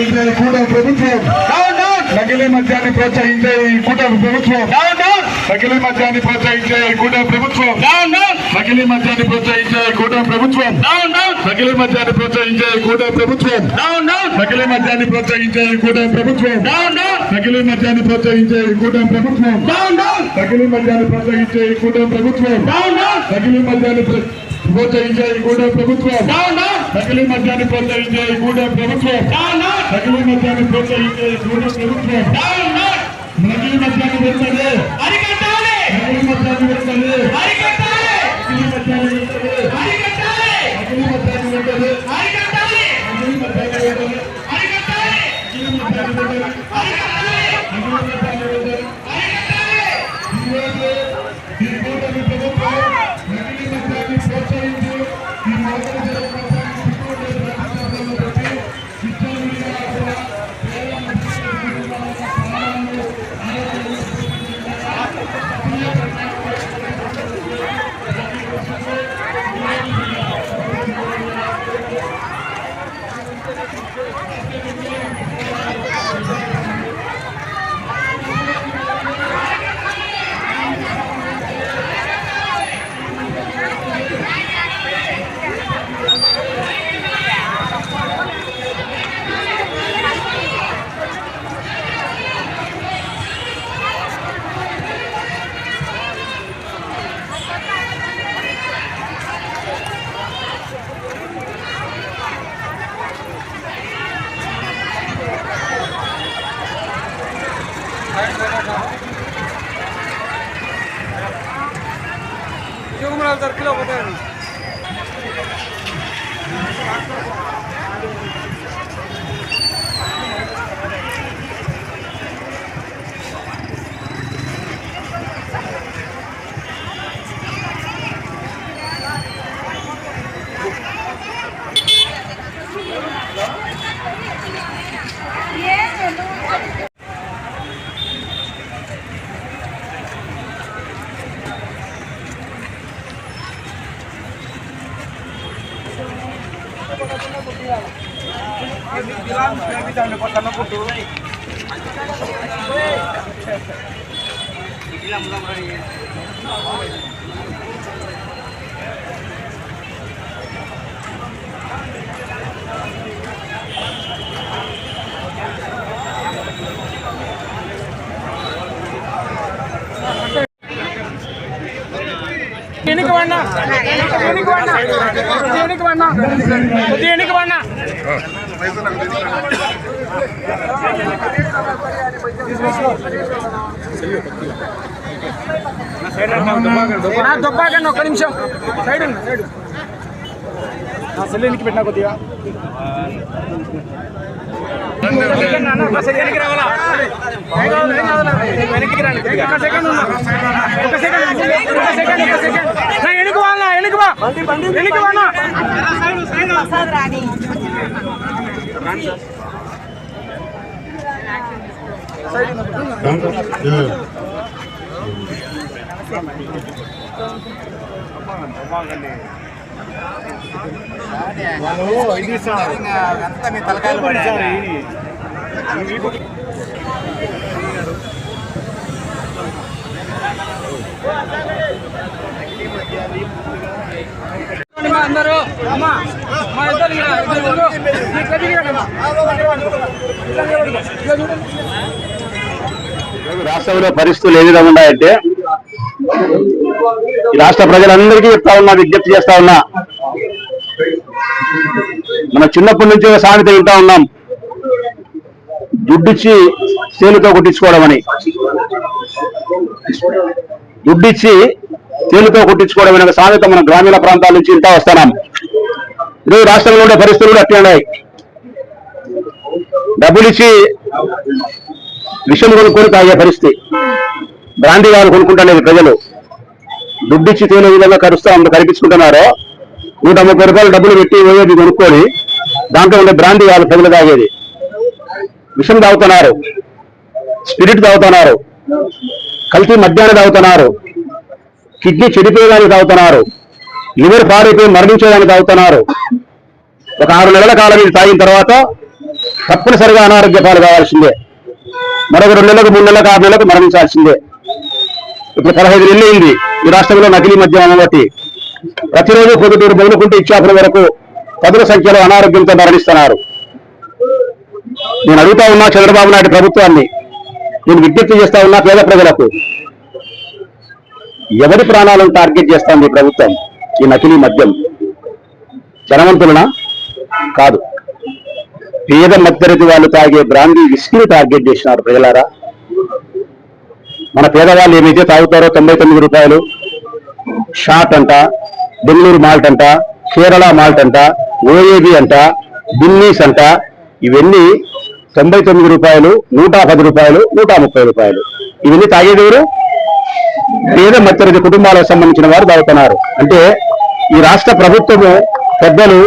ప్రోత్సహించే కూటమి ప్రభుత్వం. నకిలీ మద్యాన్ని ప్రోత్సహించే ఈ కూటమి ప్రభుత్వం. నకిలీ మద్యాన్ని ప్రోత్సహించే ఈ కూటమి ప్రభుత్వం. నకిలీ మద్యాన్ని ప్రోత్సహించే ఈ కూటమి ప్రభుత్వం. నకిలీ మద్యాన్ని ప్రోత్సహించే ఈ కూటమి ప్రభుత్వం. నకిలీ మద్యాన్ని ప్రోత్సహించే ఈ కూటమి ప్రభుత్వం. నకిలీ మద్యాన్ని ప్రోత్సహించే ఈ కూటమి ప్రభుత్వం. నకిలీ మద్యాన్ని ప్రోత్సహించే ఈ కూటమి ప్రభుత్వం. నకిలీ మద్యాన్ని ప్రోత్సహించే ఈ కూటమి ప్రభుత్వం. నకిలీ మద్యాన్ని ప్రోత్సహించే ఈ కూటమి ప్రభుత్వం. నకిలీ మద్యాన్ని ప్రోత్సహించే ఈ కూటమి ప్రభుత్వం. నకిలీ మద్యాన్ని పెంచండి తూమురాలు దొరికిలో పోతాయని ini ke mana? ini ke mana? ini. ke mana? ini ke mana? దుబ్బాకండి ఒక్క నిమిషం. Side side. నా సెల్ ఎనికి పెట్టినా కొద్దిగా? నా సెల్ వెనక్కి రావాలా? వెనక్కి రండి. ఒక సెకండ్ ఉన్నా. ఒక సెకండ్ ఒక సెకండ్ ఒక సెకండ్ నా వెనక్కి వాళ్ళ వా. వెనక్కి వానా మా అందరూ అమ్మా మా ఇద్దరు ఇక్కడ ఇద్దరు చూడండి. రాష్ట్రంలో పరిస్థితులు ఏ విధంగా ఉన్నాయంటే రాష్ట్ర ప్రజలందరికీ చెప్తా ఉన్నా విజ్ఞప్తి చేస్తా ఉన్నా మన చిన్నప్పటి నుంచి ఒక సామెత వింటా ఉన్నాం. దుడ్డిచ్చి తేలుతో కొట్టించుకోవడం అని దుడ్డిచ్చి తేలుతో కొట్టించుకోవడం అనే సామెత మన గ్రామీణ ప్రాంతాల నుంచి వింటా వస్తున్నాం ఈరోజు రాష్ట్రంలో ఉండే పరిస్థితులు కూడా అట్లే ఉన్నాయి. డబ్బులిచ్చి విషం కొనుక్కొని తాగే పరిస్థితి. బ్రాంతి వాళ్ళు కొనుక్కుంటలేదు ప్రజలు. దుడ్డిచ్చి తేలే విధంగా కరుస్తా ఉంటే కనిపించుకుంటున్నారో నూట ముప్పై రూపాయలు డబ్బులు పెట్టి ఏది కొనుక్కొని దాంట్లో ఉండే బ్రాంతి వాళ్ళు ప్రజలు తాగేది. విషం తాగుతున్నారు స్పిరిట్ తాగుతున్నారు కల్తీ మద్యాన్ని తాగుతున్నారు కిడ్నీ చెడిపోయేదానికి తాగుతున్నారు లివర్ పాడైపోయి మరణించేదానికి తాగుతున్నారు. ఒక ఆరు నెలల కాలం ఇది తాగిన తర్వాత తప్పనిసరిగా అనారోగ్య పాలు కావాల్సిందే. మరొక రెండు నెలలకు మూడు నెలలకు ఆరు నెలలకు మరణించాల్సిందే. ఇప్పుడు పదహైదు నెలలు అయింది. ఈ రాష్ట్రంలో నకిలీ మద్యం అమ్మబట్టి ప్రతిరోజు పొద్దుటూరు మొదలుకుంటే ఇచ్చాపురం వరకు పదుల సంఖ్యలో అనారోగ్యంతో మరణిస్తున్నారు. నేను అడుగుతా ఉన్నా చంద్రబాబు నాయుడు ప్రభుత్వాన్ని. నేను విజ్ఞప్తి చేస్తా ఉన్నా పేద ప్రజలకు. ఎవరి ప్రాణాలను టార్గెట్ చేస్తాంది ఈ ప్రభుత్వం? ఈ నకిలీ మద్యం. ధనవంతులనా కాదు. పేద మధ్యరతి వాళ్ళు తాగే బ్రాందీ విస్కీని టార్గెట్ చేసినారు ప్రజలారా. మన పేదవాళ్ళు ఏమైతే తాగుతారో తొంభై తొమ్మిది రూపాయలు షాట్ అంట బెంగళూరు మాల్ట్ అంట కేరళ మాల్ట్ అంట ఓఏబి అంట బిన్నీస్ అంట ఇవన్నీ తొంభై తొమ్మిది రూపాయలు నూట పది రూపాయలు నూట ముప్పై రూపాయలు. ఇవన్నీ తాగేది ఎవరు? పేద మధ్యతరగతి కుటుంబాలకు సంబంధించిన వారు తాగుతున్నారు. అంటే ఈ రాష్ట్ర ప్రభుత్వము పెద్దలు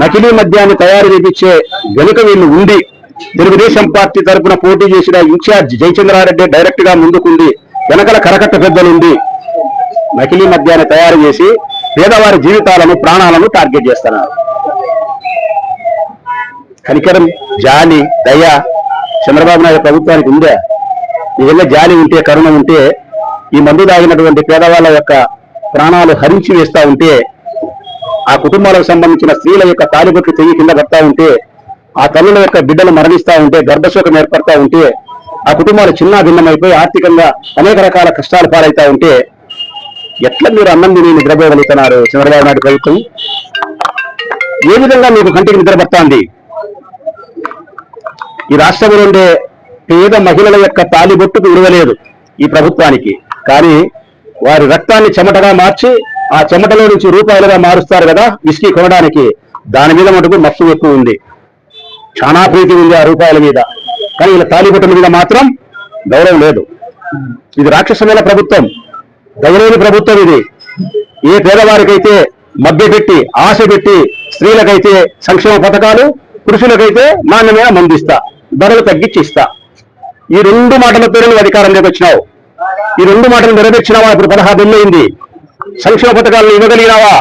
నకిలీ మద్యాన్ని తయారు చేపించే వెనుక వీళ్ళు ఉండి తెలుగుదేశం పార్టీ తరపున పోటీ చేసిన ఇన్ఛార్జ్ జయచంద్రారెడ్డి డైరెక్ట్గా ముందుకుంది. వెనకల కరకట్ట పెద్దలుంది నకిలీ మద్యాన్ని తయారు చేసి పేదవారి జీవితాలను ప్రాణాలను టార్గెట్ చేస్తున్నారు. కనికరం జాలి దయ చంద్రబాబు నాయుడు ప్రభుత్వానికి ఉందే? నిజంగా జాలి ఉంటే కరుణ ఉంటే ఈ మందు తాగినటువంటి పేదవాళ్ళ యొక్క ప్రాణాలు హరించి వేస్తా ఉంటే ఆ కుటుంబాలకు సంబంధించిన స్త్రీల యొక్క తాలిబొట్లు తెగి కింద పడతా ఉంటే ఆ తల్లుల యొక్క బిడ్డలు మరణిస్తా ఉంటే గర్భశోకం ఏర్పడతా ఉంటే ఆ కుటుంబాలు చిన్న భిన్నమైపోయి ఆర్థికంగా అనేక రకాల కష్టాలు పాలవుతా ఉంటే ఎట్లా మీరు అన్నం తిని నిద్రపోగలుగుతున్నారు? చంద్రబాబు నాయుడు ప్రభుత్వం? ఏ విధంగా మీకు కంటికి నిద్రపడుతోంది ఈ రాష్ట్రంలో ఉండే పేద మహిళల యొక్క తాలిబొట్టుకు విలువలేదు ఈ ప్రభుత్వానికి. కానీ వారి రక్తాన్ని చెమటగా మార్చి ఆ చెమటలో నుంచి రూపాయలుగా మారుస్తారు కదా విస్కీ కొనడానికి. దాని మీద మటుకు మత్తు ఎక్కువ ఉంది. చాలా ప్రీతి ఉంది ఆ రూపాయల మీద. కానీ ఇలా తాలిబొట్టుల మీద మాత్రం గౌరవం లేదు. ఇది రాక్షసమైన ప్రభుత్వం. గౌరవని ప్రభుత్వం ఇది. ఏ పేదవారికైతే మభ్య పెట్టి ఆశ పెట్టి స్త్రీలకైతే సంక్షేమ పథకాలు పురుషులకైతే నాణ్యమైన మందిస్తా ధరలు తగ్గించి ఇస్తా ఈ రెండు మాటల పేరు నువ్వు అధికారంలోకి వచ్చినావు. ఈ రెండు మాటలు నెరవేర్చినావా? ఇప్పుడు పదహారు నెలలు అయింది సంక్షేమ పథకాలను ఇవ్వగలిగినావా?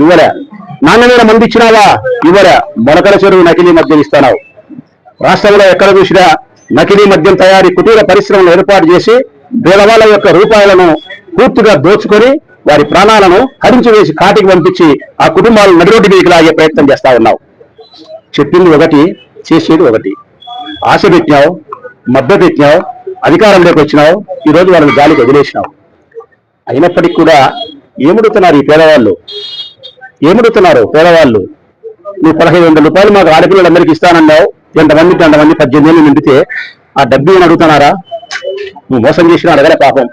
ఇవ్వలే. నాణ్యమైన మంది ఇచ్చినావా? ఇవ్వలే. మొలకల చెరువు నకిలీ మద్యం ఇస్తున్నావు రాష్ట్రంలో ఎక్కడ చూసినా నకిలీ మద్యం తయారీ కుటీర పరిశ్రమలు ఏర్పాటు చేసి పేదవాళ్ళ యొక్క రూపాయలను పూర్తిగా దోచుకొని వారి ప్రాణాలను హరించి వేసి కాటికి పంపించి ఆ కుటుంబాలను నడిరోడ్డు మీదకి లాగే ప్రయత్నం చేస్తా ఉన్నావు. చెప్పింది ఒకటి చేసేది ఒకటి. ఆశ పెట్టినావు మద్దతు పెట్టినావు అధికారంలోకి వచ్చినావు ఈ రోజు వాళ్ళని గాలికి వదిలేసినావు. అయినప్పటికీ కూడా ఏముడుతున్నారు ఈ పేదవాళ్ళు? ఏముడుతున్నారు పేదవాళ్ళు? నువ్వు పదహైదు వందల రూపాయలు మాకు ఆడపిల్లలందరికీ ఇస్తానన్నావు. ఎంతమంది అంతమంది పద్దెనిమిది ఏళ్ళు నిండితే ఆ డబ్బు ఏమని అడుగుతున్నారా? నువ్వు మోసం చేసిన అడగలే పాపం.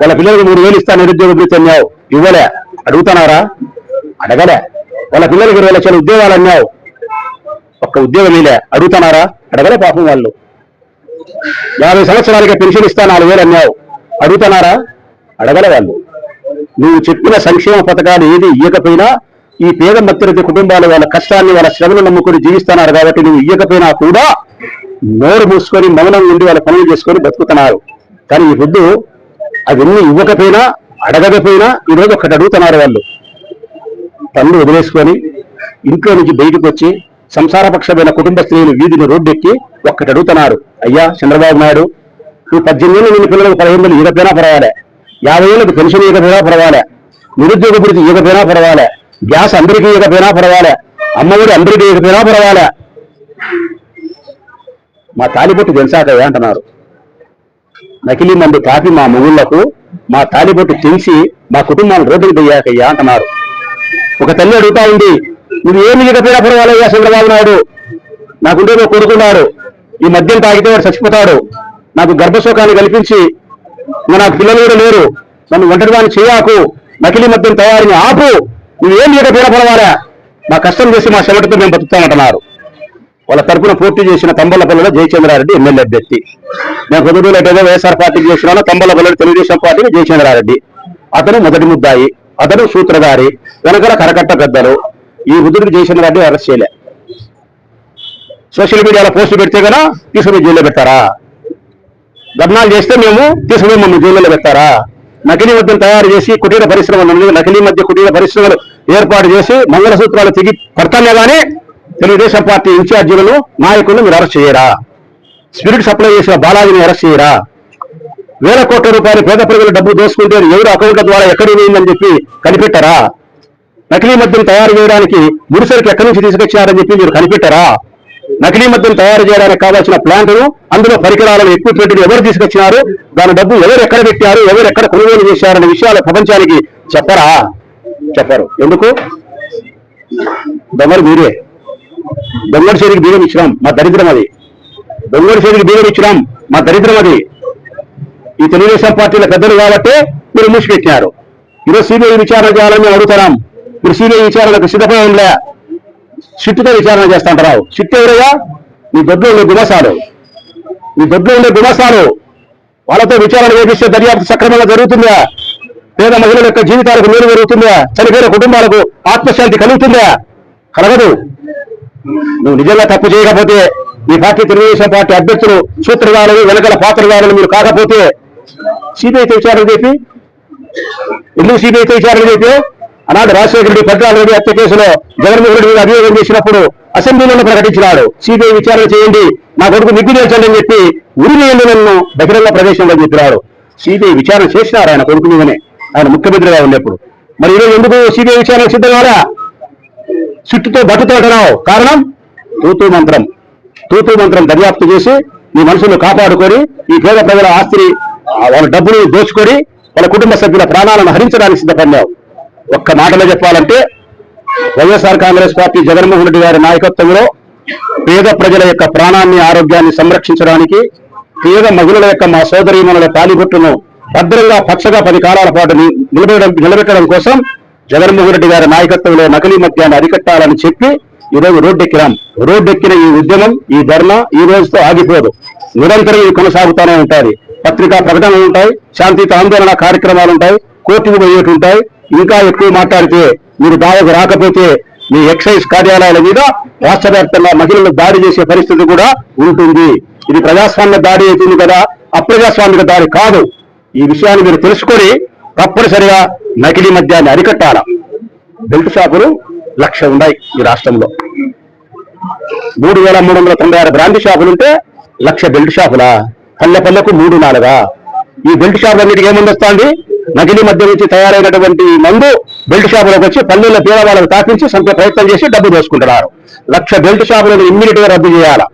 వాళ్ళ పిల్లలకు మూడు వేలు ఇస్తా నిరుద్యోగ వృత్తి అన్నావు. ఇవ్వలే. అడుగుతున్నారా అడగలే. వాళ్ళ పిల్లలకు ఇరవై లక్షల ఉద్యోగాలు అన్నావు. ఒక్క ఉద్యోగం ఇలే అడుగుతున్నారా? అడగలే పాపం వాళ్ళు. యాభై సంవత్సరాలకి పెన్షన్ ఇస్తా నాలుగు వేలు అన్నావు. అడుగుతున్నారా? అడగలే వాళ్ళు. నువ్వు చెప్పిన సంక్షేమ పథకాలు ఏది ఇయ్యకపోయినా ఈ పేద మధ్యతరగతి కుటుంబాలు వాళ్ళ కష్టాన్ని వాళ్ళ శ్రమను నమ్ముకొని జీవిస్తున్నారు కాబట్టి నువ్వు ఇయ్యకపోయినా కూడా నోరు మూసుకొని మౌనం ఉండి వాళ్ళ పనులు చేసుకొని బతుకుతున్నారు. కానీ ఈ పొద్దు అవన్నీ ఇవ్వకపోయినా అడగకపోయినా ఈరోజు ఒకటి అడుగుతున్నారు వాళ్ళు. పనులు వదిలేసుకొని ఇంట్లో నుంచి బయటకు వచ్చి సంసారపక్షమైన కుటుంబ స్త్రీలు వీధిని రోడ్డెక్కి ఒక్కటి అడుగుతున్నారు. అయ్యా చంద్రబాబు నాయుడు నువ్వు పద్దెనిమిది నుండి పిల్లలకు పదిహేను వందలు ఇవ్వకపోయినా పర్వాలే. యాభై ఏళ్ళకి పెన్షన్ ఇవ్వకపోయినా పర్వాలే. నిరుద్యోగ భృతి ఇవ్వకపోయినా పర్వాలే. గ్యాస్ అందరికీ ఇవ్వకపోయినా పర్వాలే. అమ్మఒడి అందరికీ ఇవ్వకపోయినా పర్వాలే. మా తాలిబొట్టు తెలుసాకయ్యా అంటున్నారు. నకిలీ మంది కాపీ మా మొగుళ్ళకు మా తాలిబొట్టు తెంచి మా కుటుంబాన్ని రోడ్డుకు పోయాకయ్యా అంటున్నారు. ఒక తల్లి అడుగుతా ఉంది నువ్వు ఏమి ఇవ్వకపోయినా పర్వాలయ్యా చంద్రబాబు నాయుడు? నాకుంటే ఒక కొడుకున్నాడు. ఈ మద్యం తాగితే వాడు చచ్చిపోతాడు. నాకు గర్భశోకాన్ని కల్పించి మన నాకు పిల్లలు కూడా లేరు. నన్ను ఒంటరివాన్ని చేయకు. నకిలీ మద్యం తయారీని ఆపు. నువ్వేం లేక పీడపడవారా మా కష్టం చేసి మా చెమటతో మేము బతుకుతామంటున్నారు. వాళ్ళ తరఫున పూర్తి చేసిన తంబలపల్లిలో జయచంద్రారెడ్డి ఎమ్మెల్యే అభ్యర్థి. నేను పొద్దుటూరు ఏదో వైఎస్ఆర్ పార్టీకి చేసినాను తంబలపల్లి తెలుగుదేశం పార్టీకి జయచంద్రారెడ్డి. అతను మొదటి ముద్దాయి. అతను సూత్రధారి. వెనకల కరకట్ట పెద్దలు. ఈ బుద్ధుడికి జయచంద్రారెడ్డి అరెస్ట్ చేయలే. సోషల్ మీడియాలో పోస్టులు పెడితే కదా తీసుకుని జైల్లో పెట్టారా ధర్నాలు చేస్తే మేము తీసుకుని మమ్మల్ని జైల్లో పెడతారా? నకిలీ మద్యం తయారు చేసి కుటీర పరిశ్రమలు నకిలీ మధ్య కుటీర పరిశ్రమలు ఏర్పాటు చేసి మంగళసూత్రాలు తెగి కడతానే గానీ తెలుగుదేశం పార్టీ ఇన్ఛార్జీలను నాయకులను మీరు అరెస్ట్ చేయరా? స్పిరిట్ సప్లై చేసిన బాలాజీని అరెస్ట్ చేయరా? వేల కోట్ల రూపాయలు పేద ప్రజలు డబ్బు దోసుకుంటే ఎవరు అకౌంట్ల ద్వారా ఎక్కడ పోయిందని చెప్పి కనిపెట్టారా? నకిలీ మద్యం తయారు చేయడానికి ముడిసరికి ఎక్కడి నుంచి తీసుకొచ్చారని చెప్పి మీరు కనిపెట్టారా? నకిలీ మద్యం తయారు చేయడానికి కావాల్సిన ప్లాంట్ను అందులో పరికరాలను ఎక్విప్మెంట్ ఎవరు తీసుకొచ్చినారు దాని డబ్బు ఎవరు ఎక్కడ పెట్టారు ఎవరు ఎక్కడ కొనుగోలు చేశారనే విషయాలు ప్రపంచానికి చెప్పరా? చెప్పరు. ఎందుకు? దొంగలు మీరే. దొంగడి చేతికి బీగం ఇచ్చినాం మా దరిద్రం అది. దొంగడి చేతికి బీగం ఇచ్చినాం మా దరిద్రం అది. ఈ తెలుగుదేశం పార్టీల పెద్దలు కాబట్టి మీరు మూసిపెట్టినారు. ఈరోజు సిబిఐ విచారణ చేయాలని మేము అడుగుతున్నాం. మీరు సిబిఐ విచారణకు సిద్ధపడంలే సిట్టుతో విచారణ చేస్తాంటారావు సిట్టు ఎవరయ్యా? మీ దొడ్లో ఉండే గుమసాలు మీ దొడ్లో ఉండే గుమసాలు వాళ్ళతో విచారణ చేపిస్తే దర్యాప్తు సక్రమంగా జరుగుతుందా? పేద మహిళల యొక్క జీవితాలకు మేలు జరుగుతుందా? చనిపోయిన కుటుంబాలకు ఆత్మశాంతి కలుగుతుందా? కలగదు. నువ్వు నిజంగా తప్పు చేయకపోతే మీ పార్టీ తెలుగుదేశం పార్టీ అభ్యర్థులు సూత్రధారులు వెనకల పాత్రధారులు మీరు కాకపోతే సిబిఐతో విచారణ చెప్పి ఎందుకు సిబిఐతో విచారణ చేపి ఆనాడు రాజశేఖర రెడ్డి పద్నాలుగు రెడ్డి హత్య కేసులో జగన్మోహన్ రెడ్డి మీద అభియోగం చేసినప్పుడు అసెంబ్లీలో ప్రకటించినాడు. సిబిఐ విచారణ చేయండి. నా కొడుకు నిగ్గుదేర్చండి అని చెప్పి ఉరిమేయండి నన్ను బహిరంగ ప్రదేశంలో చెప్పినాడు. సిబిఐ విచారణ చేసినారు ఆయన కొడుకు మీదనే. ఆయన ముఖ్యమంత్రిగా ఉన్నప్పుడు. మరి ఈరోజు ఎందుకు సిబిఐ విచారణ సిద్ధం కాదా చుట్టుతో బట్టుతోటరావు కారణం? తూతూ మంత్రం. తూతూ మంత్రం దర్యాప్తు చేసి మీ మనసును కాపాడుకొని ఈ పేద ప్రజల ఆస్తిని వాళ్ళ డబ్బులు దోచుకొని వాళ్ళ కుటుంబ సభ్యుల ప్రాణాలను హరించడానికి సిద్ధపడ్డావు ఒక్క మాటలో చెప్పాలంటే వైఎస్ఆర్ కాంగ్రెస్ పార్టీ జగన్మోహన్ రెడ్డి గారి నాయకత్వంలో పేద ప్రజల యొక్క ప్రాణాన్ని ఆరోగ్యాన్ని సంరక్షించడానికి పేద మహిళల యొక్క మా సోదరీమణుల తాలిబొట్టును భద్రంగా పచ్చగా పది కాలాల పాటు నిలబెట్టడం నిలబెట్టడం కోసం జగన్మోహన్ రెడ్డి గారి నాయకత్వంలో నకిలీ మద్యాన్ని అరికట్టాలని చెప్పి ఈరోజు రోడ్డెక్కినాం. రోడ్డెక్కిన ఈ ఉద్యమం ఈ ధర్నా ఈ రోజుతో ఆగిపోదు. నిరంతరం ఇది కొనసాగుతూనే ఉంటాయి పత్రికా ప్రకటనలు ఉంటాయి శాంతియుత ఆందోళన కార్యక్రమాలు ఉంటాయి కోర్టుకు పోయేటి ఉంటాయి. ఇంకా ఎక్కువ మాట్లాడితే మీరు దావకు రాకపోతే మీ ఎక్సైజ్ కార్యాలయాల మీద రాష్ట్ర వ్యాప్తంగా మహిళలు దాడి చేసే పరిస్థితి కూడా ఉంటుంది. ఇది ప్రజాస్వామ్య దాడి అవుతుంది కదా? అప్రజాస్వామిక దాడి కాదు. ఈ విషయాన్ని మీరు తెలుసుకొని తప్పనిసరిగా నకిలీ మద్యాన్ని అరికట్టాల? బెల్ట్ షాపులు లక్ష ఉన్నాయి ఈ రాష్ట్రంలో. మూడు వేల మూడు వందల తొంభై ఆరు బ్రాండ్ షాపులు ఉంటే లక్ష బెల్ట్ షాపులా? పల్లె పల్లెకు మూడు నాలుగా? ఈ బెల్ట్ షాపులన్నిటికీ ఏముంది వస్తుంది? నకిలీ మద్యం నుంచి తయారైనటువంటి మందు బెల్ట్ షాపులకు వచ్చి పల్లెల పేదవాళ్ళకు తాకించి సంపే ప్రయత్నం చేసి డబ్బు దోసుకుంటున్నారు. లక్ష బెల్ట్ షాపులను ఇమ్మీడియట్గా రద్దు చేయాలా.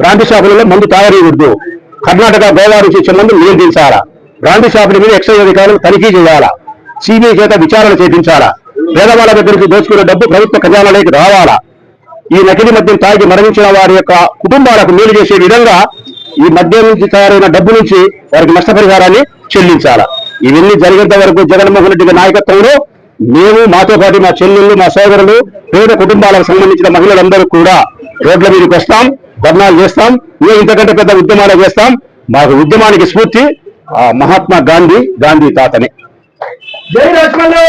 బ్రాండ్ షాపులలో మందు తయారీయకూడదు కర్ణాటక గోదావరి నుంచి వచ్చే మందు నియంత్రించాలా. బ్రాంతి షాపుల మీద ఎక్సైజ్ అధికారులు తనిఖీ చేయాలా. సిబిఐ చేత విచారణ చేయించాలా పేదవాళ్ళ దగ్గరికి దోచుకున్న డబ్బు ప్రభుత్వ ఖజానాలోకి రావాలా. ఈ నకిలీ మద్యం తాగి మరణించిన వారి యొక్క కుటుంబాలకు మేలు చేసే విధంగా ఈ మద్యం నుంచి తయారైన డబ్బు నుంచి వారికి నష్టపరిహారాన్ని చెల్లించాలా. ఇవన్నీ జరిగేంత వరకు జగన్మోహన్ రెడ్డి నాయకత్వంలో మేము మాతో పాటు మా చెల్లెళ్ళు మా సోదరులు పేద కుటుంబాలకు సంబంధించిన మహిళలందరూ కూడా రోడ్ల మీదకి వస్తాం ధర్నాలు చేస్తాం మేము ఇంతకంటే పెద్ద ఉద్యమాలు చేస్తాం. మాకు ఉద్యమానికి స్ఫూర్తి మహాత్మా గాంధీ గాంధీ తాతనే. జై లక్ష్మణులు